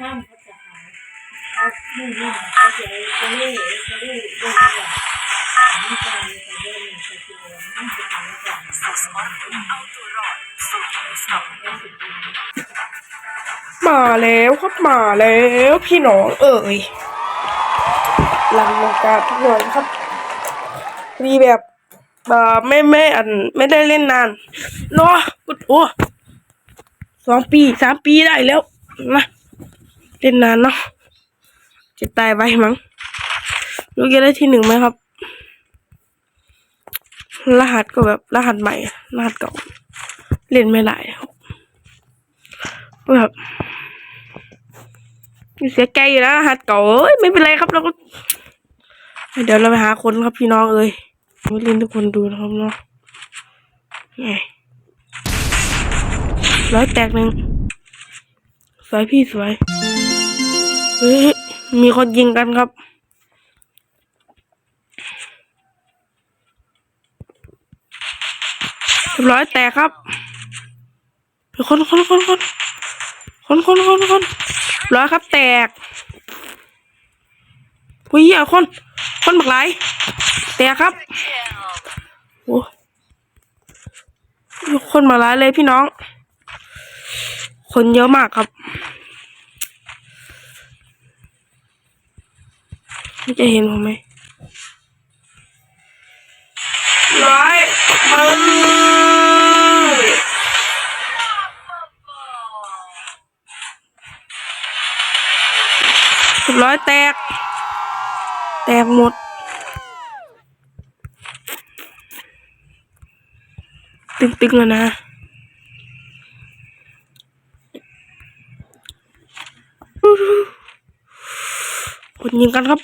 ถ้ำเขาจะหายเอาหนึ่งหนึ่เขาจะจะเล่จะเล่เดินอย่างนี้ไปแต่เดินจะเจอนั่นจะทำก่อนเอาตัวรอดสู้มาแล้วครับมาแล้วพี่น้องเอ่ยลังวงการทุกคนครับมีแบบอ่าไม่ไม่อันไม่ได้เล่นนานเนาะโอ้สองปีสามปีได้แล้วนะ เล่นนานเนาะจะตายไปมั้งรู้จะได้ที่หนึ่งไหมครับ รหัสก็แบบรหัสใหม่ รหัสเก่า เล่นไม่ได้ครับแบบเสียใจอยู่นะรหัสเก่าเอ้ยไม่เป็นไรครับเราก็เดี๋ยวเราไปหาคนครับพี่น้องเอ้ยม่เล่นทุกคนดูนะครับเนาะไงร้อยแตกหนึ่งสวยพี่สวย เฮ้ยมีคนยิงกันครับ เรียบร้อยแตกครับคนคนคนคนคนคนคนคนร้อยครับแตกอุ้ยเอาคน คนบักไหลายแตกครับโอ้ยคนมาหลายเลยพี่น้อง คนเยอะมากครับ จะเห็นผมไหมร้อยมร้อยแตก แตกหมดตึงๆแล้วนะคนยิงกันครับ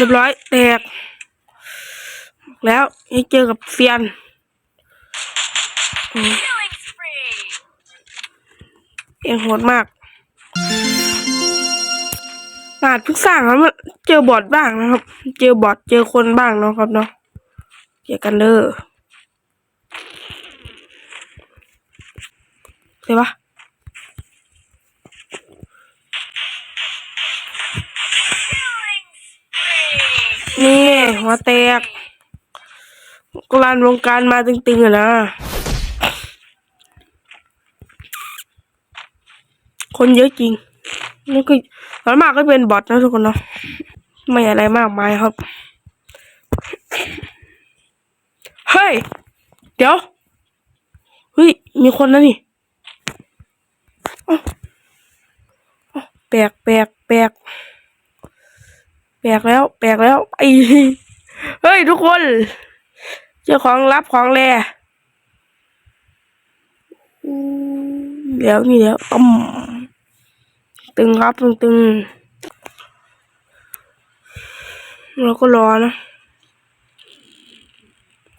รียบร้อยแตก แล้วให้เจอกับเซียนเองโหดมากอาจเพิ่งสร้างแล้วมันเจอบอทบ้างนะครับ เจอบอทเจอคนบ้างเนาะครับเนาะเจอกันเด้อใช่ปะ หัวแตกกลานวงการมาตึงๆอะนะ คนเยอะจริงนี่คือส่วนมากก็เป็นบอทนะทุกคนเนาะไม่อะไรมากมายครับ เฮ้ย เดี๋ยว เฮ้ย มีคนนะนี่อ้วอ้าวแปลกแปลกแปลกแปลกแล้ว แปลกแล้วไอ้ เฮ้ยทุกคน เจอของลับของแรอืมเดี๋ยวนี่เดี๋ยวต้มตึงครับตึงตึงเราก็รอนะ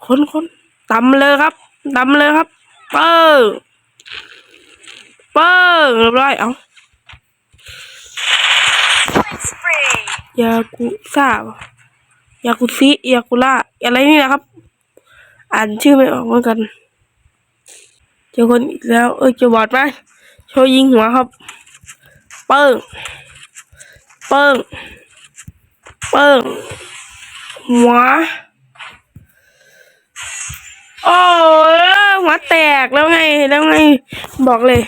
คนคนตำเลยครับตำเลยครับ เปิ้งเปิ้งเรียบร้อยเอายากุซ่า ยากุซิยากุล่าอะไรนี่นะครับ อ่านชื่อไม่ออกเหมือนกัน เจอคนอีกแล้ว เอ้ยเจอบอดไหมโชยิงหัวครับ เปิ้ง เปิ้ง เปิ้ง หัว โอ้ยหัวแตกแล้วไง แล้วไง บอกเลย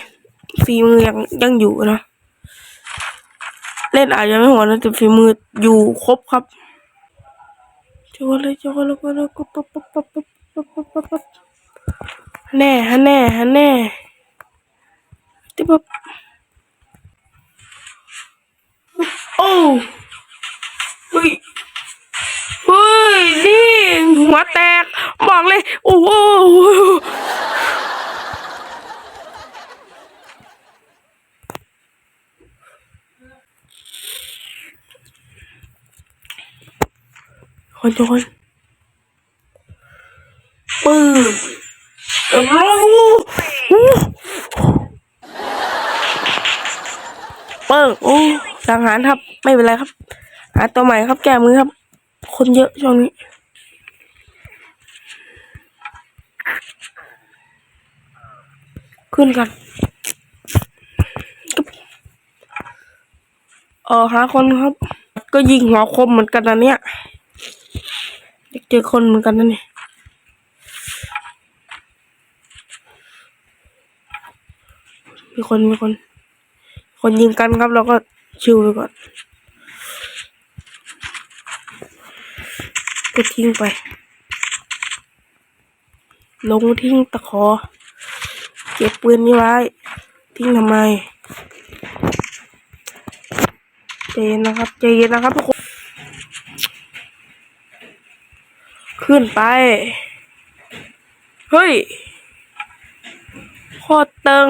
ฝีมือยังยังอยู่นะ เล่นอาจจะไม่หัวนะแต่ฝีมืออยู่ครบครับ จะว่าเลยเจ้าเลยเจ้าเลยปั๊บปั๊บปั๊บปั๊บปั๊บปั๊บปั๊บปั๊บปั๊บแน่ฮะแน่ฮะแน่ที่ปั๊บโอ้เฮ้ยเฮ้ยนี่หัวแตกบอกเลย โอ้โห คนทุกคนปื้มเปิ้งโอ้สังหารครับ ไม่เป็นไรครับ หาตัวใหม่ครับแก้มือครับ คนเยอะช่วงนี้ขึ้นกันเออหาคนครับ ก็ยิงหัวคมเหมือนกันนะเนี่ย อยากเจอคนเหมือนกันนะเนี่ยมีคนมีคน คนยิงกันครับเราก็ชิวไปก่อนก็ทิ้งไป ลงทิ้งตะขอ เก็บปืนนี้ไว้ ทิ้งทำไมใจเย็นนะครับใจเย็นนะครับทุกคน ขึ้นไป เฮ้ยโคตรตึง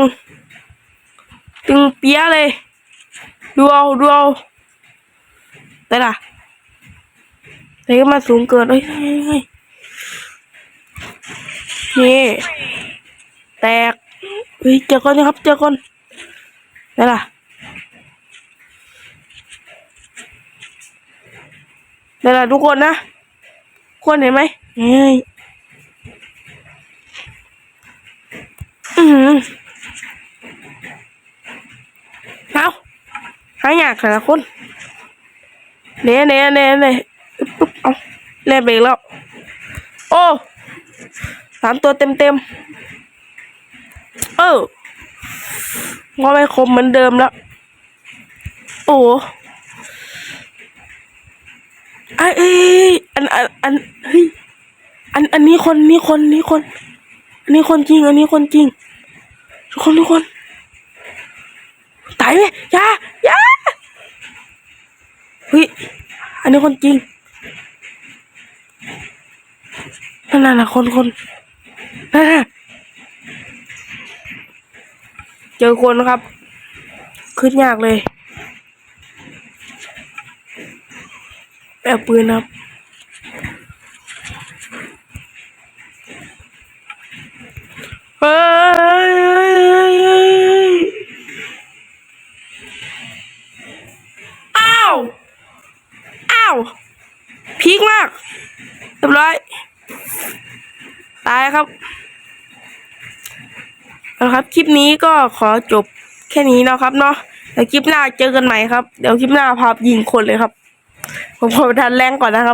ตึงเปียะเลย ดูเอาดูเอาแต่ล่ะแต่ก็มาสูงเกินเฮ้ยเฮ้ยเฮ้ยนี่แตกเฮ้ยเจอคนนะครับ เจอคนได้ล่ะได้ล่ะทุกคนนะ คนเห็นไหมเฮ้ยอือเอาหายากขนาดคนเน่เน่เน่เน่ปึ๊บเอาเล่นไปอีกแล้ว โอ้สามตัวเต็มเต็มเออว่าไม่คมเหมือนเดิมแล้ว โอ้ อ้เอ้ยอันอันอันเฮ้ยอันอันนี้คนนี้คนนี้คน อันนี้คนจริง อันนี้คนจริง ทุกคนทุกคนตายไหมยายาเฮ้ยอันนี้คนจริงนั่นน่ะนะคนคนนั่นเจอคนครับ ขึ้นยากเลย แอบปืนครับเฮ้ยอ้าวอ้าวพีคมากเรียบร้อยตายครับนะครับ คลิปนี้ก็ขอจบแค่นี้นะครับเนาะแล้วคลิปหน้าเจอกันใหม่ครับ เดี๋ยวคลิปหน้าพายิงคนเลยครับ ผมขอไปทันแรงก่อนนะครับ